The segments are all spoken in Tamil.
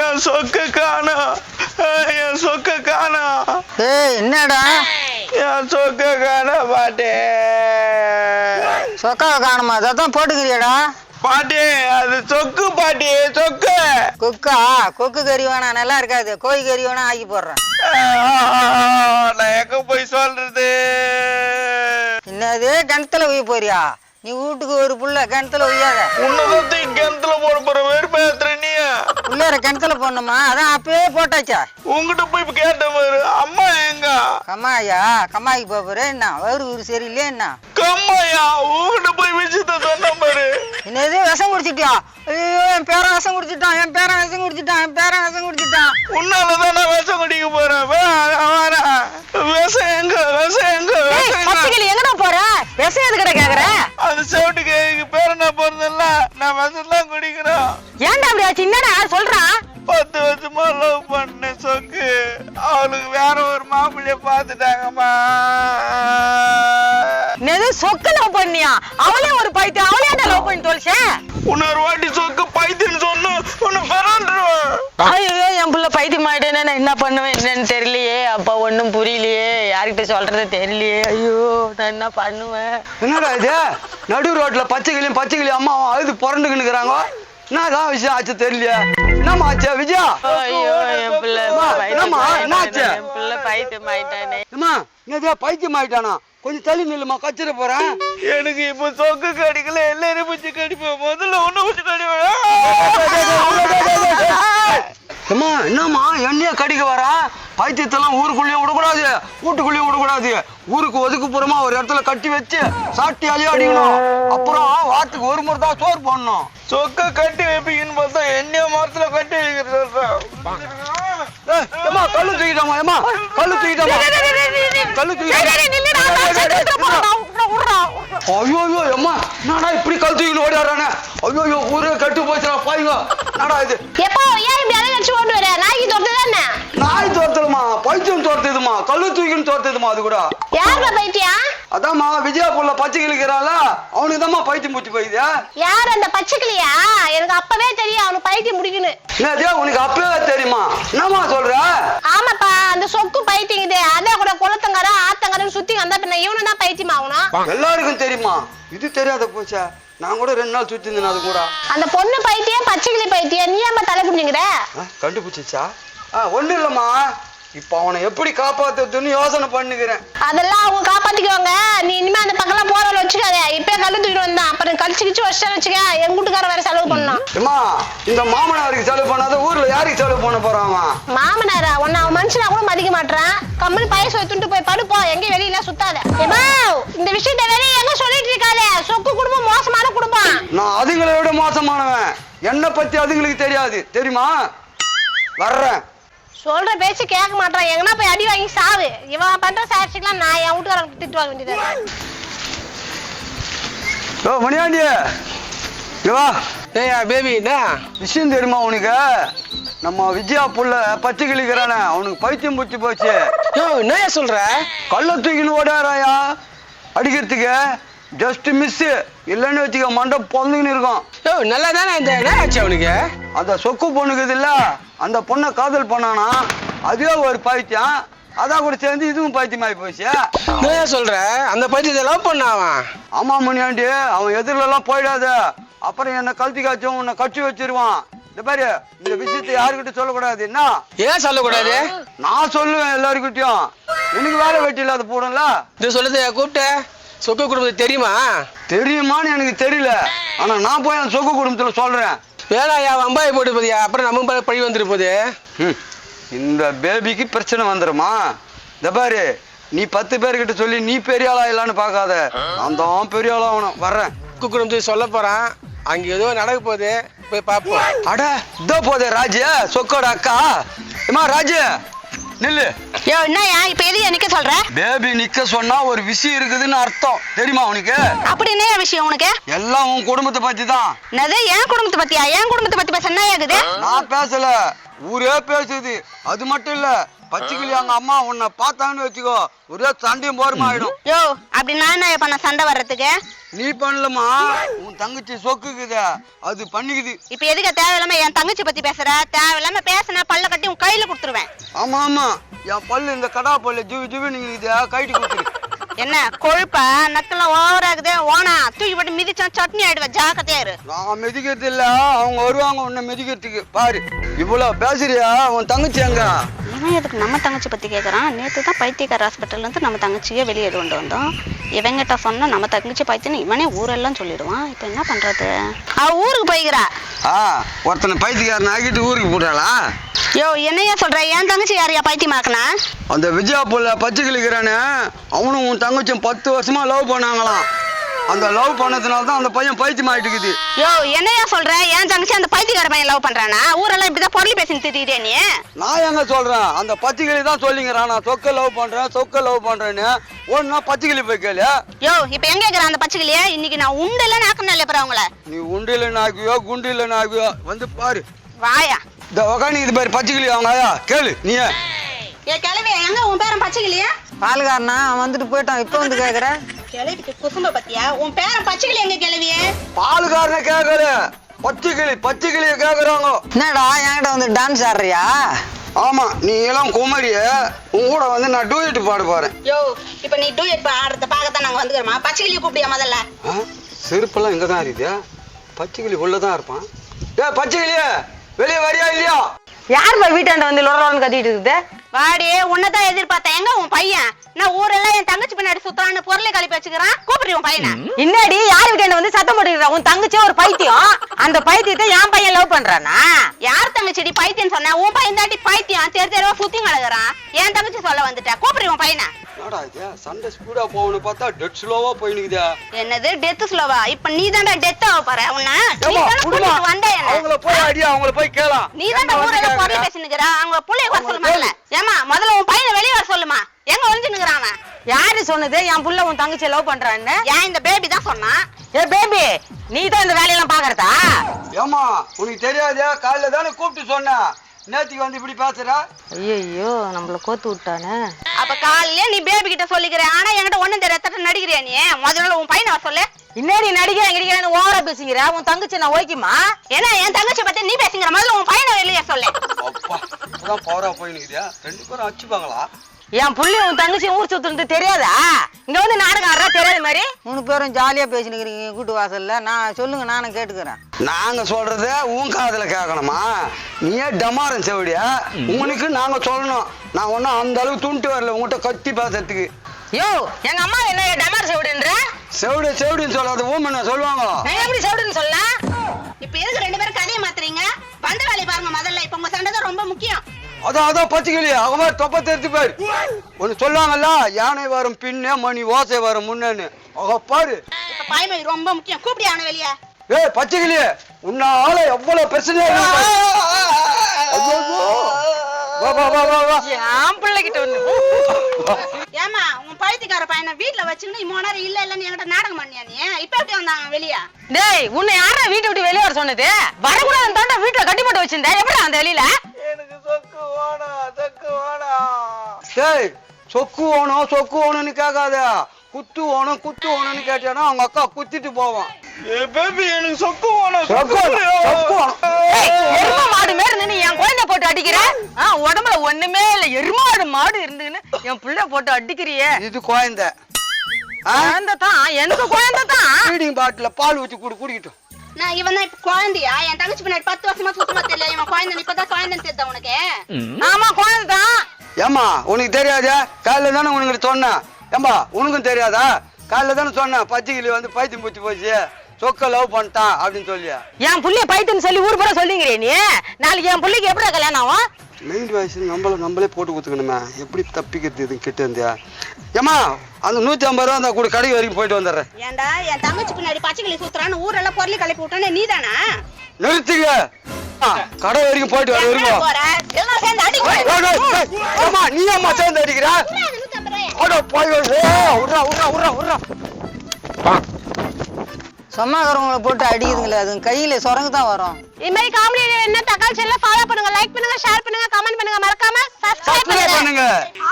என் சொக்க காணோம் என் சொக்க காணோம் ஏய் என்னடா? என் சொக்க காண பாட்டே. சொக்காவை காணுமா? அதான் போட்டுக்கிறியாடா. பாட்டி அது சொக்கு பாட்டி சொக்கு. குக்கா? கொக்கு கறி வேணா நல்லா இருக்காது. கோழி கறி வேணா ஆக்கி போடுறேன். நான் எங்க போய் சொல்றது? என்னது? கிணத்துல உய்ய போறியா? நீ வீட்டுக்கு ஒரு புள்ள கிணத்துல உய்யாத. உன்னதத்தை கிணத்துல போட போற நீ உள்ளார கிணத்துல போடணுமா? அதான் அப்பயே போட்டாச்சா உங்ககிட்ட போய் இப்ப கேட்ட பாரு. அம்மா எங்க? கம்மாயா? கம்மாய்க்கு போற என்ன? வயிறு ஊரு சரியில்லையா என்ன? கம்மாயா? உங்ககிட்ட போய் விஷயத்த சொன்ன பாரு. என்னது? விஷம் குடிச்சிட்டியா? ஐயோ என் பேரன் விஷம் குடிச்சிட்டான். என் பேரன் விஷம் குடிச்சிட்டான். என் பேரன் விஷம் குடிச்சிட்டான். உன்னாலதான் நான் விஷம் குடிக்க போறேன். விஷம் எங்க? விஷம் எங்க? பச்சைக்கிளி எங்கடா போற? விஷம் எதுக்கட கேக்குற? அது செவட்டுக்கு பேரனா போறதில்ல நான் தான் குடிக்கிறோம். ஏன்டா அப்படி ஆச்சு? என்னடா சொல்றான் பத்து வருஷமா லவ் பண்ண சொக்கு. அவளுக்கு வேற ஒரு மாப்பிள்ளைய பாத்துட்டாங்கம்மா என்னது சொக்க லவ் பண்ணியா? அவளே ஒரு பைத்தியம். அவளே லவ் பண்ணி தொலைச்ச? இன்னொரு வாட்டி சொக்கு பைத்தியன்னு சொன்னா உன்னை பிறண்டுருவேன் ஐயோ என் புள்ள பைத்தியம் ஆயிட்டேன்னு நான் என்ன பண்ணுவேன் என்னன்னு தெரியலையே. அப்பா ஒன்றும் புரியலையே. யார்கிட்ட சொல்றது தெரியலையே. ஐயோ நான் என்ன பண்ணுவேன்? என்னடா இது? நடு ரோட்ல பச்சை கிளியும் பச்சை கிளியும் அம்மாவும் அழுது புரண்டுக்கினுக்குறாங்க என்னதான் விஷயம் ஆச்சு தெரியலையே? என்னம்மா ஆச்சு விஜயா? ஐயோ என் பிள்ளை என்னம்மா, என்னாச்சு? ஆயிட்டானே, என் பிள்ளை பைத்தியம் ஆயிட்டானே. அம்மா என்னதே பைத்தியம் ஆயிட்டானா? கொஞ்சம் தள்ளி நில்லுமா கச்சிட போறேன். எனக்கு இப்ப சொக்கு கடிக்கல எல்லாரும் பூச்சி கடிப்பேன் முதல்ல ஒண்ணு பூச்சி கடிப்பேன் அம்மா என்னம்மா என்னைய கடிக்க வரா? பைத்தியத்தெல்லாம் ஊருக்குள்ளேயும் விடக்கூடாது. வீட்டுக்குள்ளேயும் விடக்கூடாது. ஊருக்கு ஒதுக்குப்புறமா ஒரு இடத்துல கட்டி வச்சு சாட்டியாலேயே அடிக்கணும். அப்புறம் வாரத்துக்கு ஒரு முறை தான் சோறு போடணும். சொக்க கட்டி வைப்பீங்கன்னு பார்த்தா என்னைய மரத்துல கட்டி ஏம்மா கல்லு தூக்கிட்டாமா ஏம்மா கல்லு தூக்கிட்டாமா கல்லு தூக்கிட்டாமா ஐயோ ஐயோ அம்மா என்னடா இப்படி கல் தூக்கிட்டு ஓடிடுறானே ஐயோ ஐயோ ஊரே கட்டு போச்சுடா பாருங்க என்னடா இது? பைத்தியம் தோர்த்ததுமா கல்லு தூக்கின்னு தோர்த்ததுமா அது கூட? யாருப்பா பைத்தியா அதாம்மா விஜயா புள்ள பச்சை கிளிக்கிறாள அவனுக்கு தாம்மா பைத்தியம் பூச்சி போயிது. யார் அந்த பச்சைக்கிளியா எனக்கு அப்பவே தெரியும் அவனுக்கு பைத்தியம் முடிக்கணும் என்னதே உனக்கு அப்பவே தெரியுமா? என்னம்மா சொல்ற? ஆமாப்பா அந்த சொக்கு பைத்தியங்குது அதான் கூட குளத்தங்கரம் ஆத்தங்கரம் சுத்தி வந்தா பின்ன இவனு தான் பைத்தியம் ஆகணும் எல்லாருக்கும் தெரியுமா? இது தெரியாத போச்சா. நான் கூட ரெண்டு நாள் சுத்தி இருந்தேன் அது கூட. அந்த பொண்ணு பைத்தியம் பச்சைக்கிளி பைத்தியம் நீ ஏமா தலை கண்டுபிடிச்சிச்சா? ஆ ஒண்ணும் இல்லம்மா. இப்போ அவனை எப்படி காப்பாத்துறதுன்னு யோசனை பண்ணுகிறேன். அதெல்லாம் அவங்க காப்பாத்திக்குவாங்க. நீ இனிமே அந்த பக்கம்லாம் போறவள வச்சுக்காத. இப்பயே கல்லு தூக்கிட்டு வந்தான். அப்புறம் கழிச்சு கிச்சு வச்சுட்டா வச்சுக்க. என் வீட்டுக்காரன் வேற செலவு பண்ணான். அம்மா இந்த மாமனாருக்கு செலவு பண்ணாத ஊர்ல யாருக்கு செலவு பண்ண அவன்? மாமனாரா? உன்னை அவன் மனுஷனா கூட மதிக்க மாட்டான் கம்பெனி பையன் சொல்லிட்டு போய் படுப்போம் எங்கேயும் வெளியில சுத்தாத. ஏமா இந்த விஷயத்த வெளியே எங்க சொல்லிட்டு இருக்காத? சொக்கு குடும்பம் மோசமான குடும்பம். நான் அதுங்களை விட மோசமானவன். என்னை பத்தி அதுங்களுக்கு தெரியாது. தெரியுமா? வர்றேன். சொல்ற பேச்சு கேட்க மாட்டான் எங்கன்னா போய் அடி வாங்கி சாவு. இவன் பண்ற சாட்சிக்கெல்லாம் நான் என் வீட்டுக்காரன் திட்டு வாங்க வேண்டியதா. ஓ மணியாண்டி. வா. பேபி என்ன விஷயம் தெரியுமா உனக்கு? நம்ம விஜயா புள்ள பச்சை கிளிக்கிறானே. அவனுக்கு பைத்தியம் பூச்சி போச்சு. யோ என்னய்யா சொல்ற? கள்ள தூக்கின்னு ஓடாராயா அடிக்கிறதுக்கு ஜஸ்ட் மிஸ் இல்லைன்னு வச்சுக்க மண்டை பொந்துக்கின்னு இருக்கும். யோ நல்லா தானே இந்த என்ன ஆச்சு அவனுக்கு? அந்த சொக்கு பொண்ணுக்குது இல்ல. அந்த பொண்ணை காதல் பண்ணானா? அதுவே ஒரு பைத்தியம். அதான் கூட சேர்ந்து இதுவும் பைத்தியமாயி போச்சு. என்னய்யா சொல்ற? அந்த பைத்தியத்தை லவ் பண்ண அவன்? ஆமா மணியாண்டி அவன் எதிரில எல்லாம் போயிடாத. அப்புறம் என்ன கழுத்தி காய்ச்சும் உன்னை கட்டி வச்சிருவான். இந்த பாரு இந்த விஷயத்தை யாருக்கிட்ட சொல்லக்கூடாது? என்ன? ஏன் சொல்லக்கூடாது? நான் சொல்லுவேன் எல்லாருக்கிட்டையும் எனக்கு வேலை வெட்டி இல்லாத போடும்ல இது சொல்லுது கூப்பிட்ட. சொக்க குடும்பத்துக்கு தெரியுமா? தெரியுமான்னு எனக்கு தெரியல. ஆனா நான் போய் அந்த சொக்கு குடும்பத்துல சொல்றேன். வேணாயா வம்பாய் போட்டு போதியா? அப்புறம் நம்ம பழி வந்துரு போகுது ஹம், இந்த பேபிக்கு பிரச்சனை வந்துருமா? இந்த பாரு நீ பத்து பேர்கிட்ட சொல்லி நீ பெரிய ஆளா இல்லைன்னு பார்க்காத. நான் தான் பெரிய ஆளா ஆகணும். வர்றேன். சொக்கு குடும்பத்துக்கு சொல்ல போறான். அங்க ஏதோ நடக்க போகுது போய் பார்ப்போம். அட இதோ போதே ராஜு. சொக்கோட அக்கா. ஏமா ராஜு. நில்லு. யோ என்னயா இப்ப எது நிக்க சொல்ற? பேபி நிக்க சொன்னா ஒரு விஷயம் இருக்குதுன்னு அர்த்தம். தெரியுமா உனக்கு? அப்படி என்ன விஷயம் உனக்கு? எல்லாம் உன் குடும்பத்தை பத்தி தான் என்னது? என் குடும்பத்தை பத்தியா? என் குடும்பத்தை பத்தி பேச என்ன ஆகுது நான் பேசல. ஊரே பேசுது. அது மட்டும் இல்ல பச்சைக்கிளி அவங்க அம்மா உன்னை பார்த்தான்னு வச்சுக்கோ ஒரே சண்டையும் போருமா ஆயிடும். யோ அப்படி நான் என்ன பண்ண சண்டை வர்றதுக்கு? நீ பண்ணலமா உன் தங்கச்சி சொக்குக்குதே அது பண்ணிக்குது. இப்ப எதுக்கு தேவையில்லாம என் தங்கச்சி பத்தி பேசுற? தேவையில்லாம பேசுன பல்ல கட்டி உன் கையில கொடுத்துருவேன். ஆமா ஆமா. என் பல்லு இந்த கடா பல்லு ஜிவி ஜிவி நீங்க கைட்டு கொடுத்துரு. என்ன கொழுப்பா நக்கெல்லாம் ஓவர் ஆகுது ஓனா தூக்கி போட்டு மிதிச்சா சட்னி ஆயிடுவேன் ஜாக்கிரதையா இரு. நான் மிதிக்கிறது இல்ல அவங்க வருவாங்க உன்னை மிதிக்கிறதுக்கு. பாரு இவ்வளவு பேசுறியா உன் தங்கச்சி எங்க? இவன் எதுக்கு நம்ம தங்கச்சி பத்தி கேக்குறான்? நேத்து தான் பைத்தியக்கார ஹாஸ்பிட்டல்ல இருந்து நம்ம தங்கச்சியே வெளியே கொண்டு வந்தோம். இவங்கிட்ட சொன்னா நம்ம தங்கச்சி பைத்தியம் இவனே ஊரெல்லாம் சொல்லிடுவான். இப்ப என்ன பண்றது? அவ ஊருக்கு போய்க்கிறா. ஆ ஒருத்தனை பைத்தியக்காரன் ஆக்கிட்டு ஊருக்கு போட்டாளா? யோ என்னையா சொல்ற? என் தங்கச்சி யாரையா பைத்தியமாக்குனா அந்த விஜயா புள்ள பச்சை கிளிக்கிறானே அவனும் உன் தங்கச்சியும் பத்து வருஷமா லவ் பண்ணாங்களாம். அந்த லவ் பண்ணதுனால தான் அந்த பையன் பைத்தியம் ஆயிட்டு இருக்குது யோ என்னையா சொல்ற? என் தங்கச்சி அந்த பைத்தியக்கார பையன் லவ் பண்றானா? ஊரெல்லாம் இப்படிதான் பொருள் பேசின்னு திட்டிட்டே நீ? நான் எங்க சொல்றேன்? அந்த பச்சை கிளி தான் சொல்லிங்கிறான் நான் சொக்க லவ் பண்றேன் சொக்க லவ் பண்றேன்னு. ஒன்னா பச்சை கிளி போய் கேளு. யோ இப்ப எங்க இருக்கிற அந்த பச்சைக்கிளியே இன்னைக்கு நான் உண்டுல நாக்கணும் இல்ல அவங்கள? நீ உண்டில நாக்குவியோ குண்டில நாக்குவியோ வந்து பாரு. வாயா. இந்த உக்காணி இது பாரு பச்சை கிளி அவங்க கேளு நீ ஏ கிளவி எங்க உன் பேரன் பச்சைக்கிளியா பால்காரனா அவன் வந்துட்டு போயிட்டான். இப்போ வந்து கேக்குற? கிளவிக்கு குசும்ப பத்தியா? உன் பேரன் பச்சைக்கிளி எங்க கிளவியே? பாலுக்காரனை கேட்கல பச்சை கிளி பச்சை கிளிய கேக்குறாங்க. என்னடா என்கிட்ட வந்து டான்ஸ் ஆடுறியா? ஆமா நீ எல்லாம் குமரிய. உன் கூட வந்து நான் டூயிட்டு பாட போறேன். யோ இப்ப நீ டூயட் ஆடுறத பார்க்கத்தான் நாங்க வந்துக்கிறோமா? பச்சைக்கிளிய கூப்பிடியா முதல்ல? செருப்பெல்லாம் இங்க தான் இருக்குது பச்சை கிளி உள்ளதான் இருப்பான். ஏ பச்சை கிளிய! வெளியே வரியா இல்லையா? யாருப்பா வீட்டாண்ட வந்து லொடலோன்னு கத்திட்டு இருக்குது? வாடி உன்னதான் எதிர்பார்த்தேன். எங்க உன் பையன்? நான் ஊரெல்லாம் என் தங்கச்சி பின்னாடி சுத்தறான்னு பொருளை கழிப்பு வச்சுக்கிறான். கூப்பிடு உன் பையனை? இன்னாடி யார் வீட்டாண்ட வந்து சத்தம் போட்டுக்கிறா உன் தங்கச்சியே ஒரு பைத்தியம்? அந்த பைத்தியத்தை என் பையன் லவ் பண்றானா? யார் தங்கச்சிடி பைத்தியம் சொன்ன? உன் பையன் தாண்டி பைத்தியம். தெரு தெருவா சுத்தி கிடக்குறான் என் தங்கச்சி சொல்ல வந்துட்ட. கூப்பிடு உன் பையனை? என்னடா இது? சண்டை ஸ்பீடா போகணும்னு பார்த்தா டெட் ஸ்லோவா போயினுக்குதா என்னது? டெத் ஸ்லோவா இப்ப நீ தான்டா டெத் ஆக போற? உன்ன வந்த என்ன? அவங்கள போய் அடி அவங்கள போய் கேளாம் நீ தான்டா ஊரெல்லாம் பொருள் பேசினுக்கிற அவங்க புள்ளைய வர சொல்லுமா இல்ல ஏமா முதல்ல உன் பையனை வெளிய வர சொல்லுமா. எங்க ஒளிஞ்சு நிக்கிறான் அவன்? யாரு சொன்னது? என் புள்ள உன் தங்கச்சியை லவ் பண்றான்னு? ஏன் இந்த பேபி தான் சொன்னான் ஏ பேபி நீ தான் இந்த வேலையெல்லாம் பாக்குறதா? ஏமா உனக்கு தெரியாதே? காலைல தானே கூப்பிட்டு சொன்னேன் நேத்திக்கு வந்து இப்படி பேசுற? ஐயோ நம்மள கோத்து விட்டானே. அப்ப காலையில நீ பேபி கிட்ட சொல்லிக்கிற. ஆனா என்கிட்ட ஒண்ணும் தெரியாத நடிக்கிறியா நீ? முதல்ல உன் பையனை வர சொல்லு. இன்னாடி நடிக்கிறேன் கிடைக்கிறேன்னு ஓவரா பேசுங்கிற உன் தங்கச்சி நான் ஓய்க்குமா? ஏன்னா என் தங்கச்சி பத்தி நீ பேசுங்கிற முதல்ல உன் பையனை வெளியே சொல்லு. அப்பா இப்பதான் பவரா ரெண்டு பேரும் அடிச்சுப்பாங்களா? என் புள்ளி உன் தங்கச்சி ஊர் சுத்துறது தெரியாதா? இங்க வந்து நாடகம் ஆடுறா தெரியாத மாதிரி? மூணு பேரும் ஜாலியா பேசினுக்கிறீங்க கூட்டு வாசல்ல. நான் சொல்லுங்க நானும் கேட்டுக்கிறேன். நாங்க சொல்றத உன் காதுல கேட்கணுமா நீயே டமாரன் செவடியா? உனக்கு நாங்க சொல்லணும். நான் ஒன்னும் அந்த அளவுக்கு துண்டு வரல உங்ககிட்ட கத்தி பேசுறதுக்கு. யோ எங்க அம்மா என்ன டமார் செவிடுன்ற? செவிடு செவிடுன்னு சொல்லாத ஊமன் சொல்லுவாங்க? நான் எப்படி செவிடுன்னு சொல்ல இப்ப எதுக்கு ரெண்டு பேரும் கதையை மாத்துறீங்க? வந்த வேலையை பாருங்க முதல்ல. இப்ப உங்க சண்டை தான் ரொம்ப முக்கியம். அதான் அதான் பச்சைக்கிளி அவங்க மாதிரி தொப்ப தெரிஞ்சு பேர். ஒன்னு சொல்லுவாங்கல்ல யானை வரும் பின்னே மணி ஓசை வரும் முன்னேன்னு. அவங்க பாரு. இப்ப பாய்மை ரொம்ப முக்கியம். கூப்பிடி அவனை வெளியே. ஏய் பச்சைக்கிளி உன்னால எவ்வளவு பிரச்சனை வா வா வா வா வா. என் பிள்ளைகிட்ட ஏமா உன் பைத்தியக்கார பையனை வீட்டுல வச்சுன்னு இம்மோ நேரம் இல்ல இல்லன்னு என்கிட்ட நாடகம் பண்ணியா நீ? இப்ப எப்படி வந்தாங்க வெளியே? டேய் உன்னை யாரா வீட்டை விட்டு வெளியே வர சொன்னது? வரக்கூடாது தாண்டா வீட்டுல கட்டி போட்டு வச்சிருந்தேன். எப்படி அந்த வெளியில? டேய் சொக்கு ஓணும் சொக்கு ஓணும்னு கேட்காத. குத்து ஓணும் குத்து ஓணும்னு கேட்டானா அவங்க அக்கா குத்திட்டு போவான். ஏ பேபி எனக்கு சொக்கு எருமை மாடு என் குழந்தை போட்டு அடிக்கிற? உடம்புல ஒண்ணுமே இல்ல. எருமாடு மாடு இருந்துன்னு என் புள்ள போட்டு அடிக்கிறியே. இது குழந்தை. குழந்தை தான். எனக்கு குழந்தை தான். ஃபீடிங் பாட்டில பால் ஊற்றி குடி குடிக்கட்டும். நான் இவன் தான் இப்ப குழந்தையா? என் தங்கச்சி பின்னாடி பத்து வருஷமா சுத்தமா தெரியல இவன் குழந்தை இப்பதான் குழந்தைன்னு தெரியுதா உனக்கு? ஆமா குழந்தை தான். ஏம்மா உனக்கு தெரியாதா? காலைல தானே உனக்கு சொன்னேன். ஏம்பா உனக்கும் தெரியாதா? காலைல தானே சொன்னேன் பச்சைக்கிளி வந்து பைத்தியம் பூச்சி போச்சு. சொக்க லவ் பண்ணிட்டான் அப்படின்னு சொல்லியா. என் புள்ளைய பைத்துன்னு சொல்லி ஊர் பூரா சொல்லிங்கிறிய நீ? நாளைக்கு என் புள்ளைக்கு எப்படி கல்யாணம் ஆகும்? மெயின் வயசு நம்மள நம்மளே போட்டு கொடுத்துக்கணுமே. எப்படி தப்பிக்கிறது இது கிட்ட இருந்தியா ஏம்மா அந்த நூத்தி ஐம்பது ரூபா அந்த கூட கடை வரைக்கும் போயிட்டு வந்துடுறேன். ஏன்டா என் தங்கச்சி பின்னாடி பச்சைக்கிளி சுத்துறான்னு ஊரெல்லாம் பொருளை கிளப்பி விட்டானே நீ தானா நிறுத்துங்க. கடை வரைக்கும் போயிட்டு வர ஏம்மா நீ அம்மா சேர்ந்து அடிக்கிற? அட போய் உட்றா உட்றா உட்றா உட்றா சொன்னாக்கிறவங்கள போட்டு அடிக்குதுங்களே அது கையில சொரங்கு தான் வரும். இது மாதிரி காமெடி என்ன தக்காளி செல்ல ஃபாலோ பண்ணுங்க லைக் பண்ணுங்க ஷேர் பண்ணுங்க கமெண்ட் பண்ணுங்க மறக்காம சப்ஸ்கிரைப் பண்ணுங்க.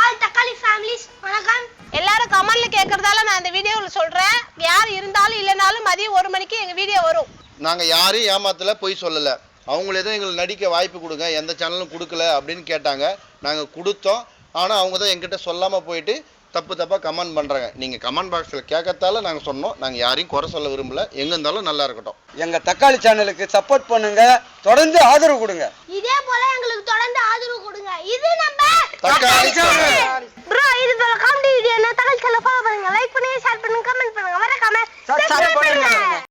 ஆல் தக்காளி ஃபேமிலிஸ் வணக்கம். எல்லாரும் கமெண்ட்ல கேக்குறதால நான் இந்த வீடியோல சொல்றேன். யார் இருந்தாலும் இல்லைனாலும் மதியம் ஒரு மணிக்கு எங்க வீடியோ வரும். நாங்கள் யாரையும் ஏமாத்தல பொய் சொல்லலை. அவங்களே தான் எங்களுக்கு நடிக்க வாய்ப்பு கொடுங்க. எந்த சேனலும் கொடுக்கல அப்படின்னு கேட்டாங்க. நாங்கள் கொடுத்தோம். ஆனால் அவங்க தான் எங்கிட்ட சொல்லாமல் போயிட்டு தப்பு தப்பாக கமெண்ட் பண்ணுறாங்க நீங்கள் கமெண்ட் பாக்ஸில் கேட்கறதால நாங்கள் சொன்னோம். நாங்கள் யாரையும் குறை சொல்ல விரும்பல. எங்கே இருந்தாலும் நல்லா இருக்கட்டும். எங்க தக்காளி சேனலுக்கு சப்போர்ட் பண்ணுங்க. தொடர்ந்து ஆதரவு கொடுங்க. இதே போல எங்களுக்கு தொடர்ந்து ஆதரவு கொடுங்க. இது நம்ம தக்காளி சேனல் ப்ரோ இது போல காமெடி வீடியோ என்ன தகவல் சொல்ல ஃபாலோ பண்ணுங்க. லைக் பண்ணுங்க ஷேர் பண்ணுங்க கமெண்ட் பண்ணுங்க. மறக்காம பண்ணுங்க. பண்ணுங்க.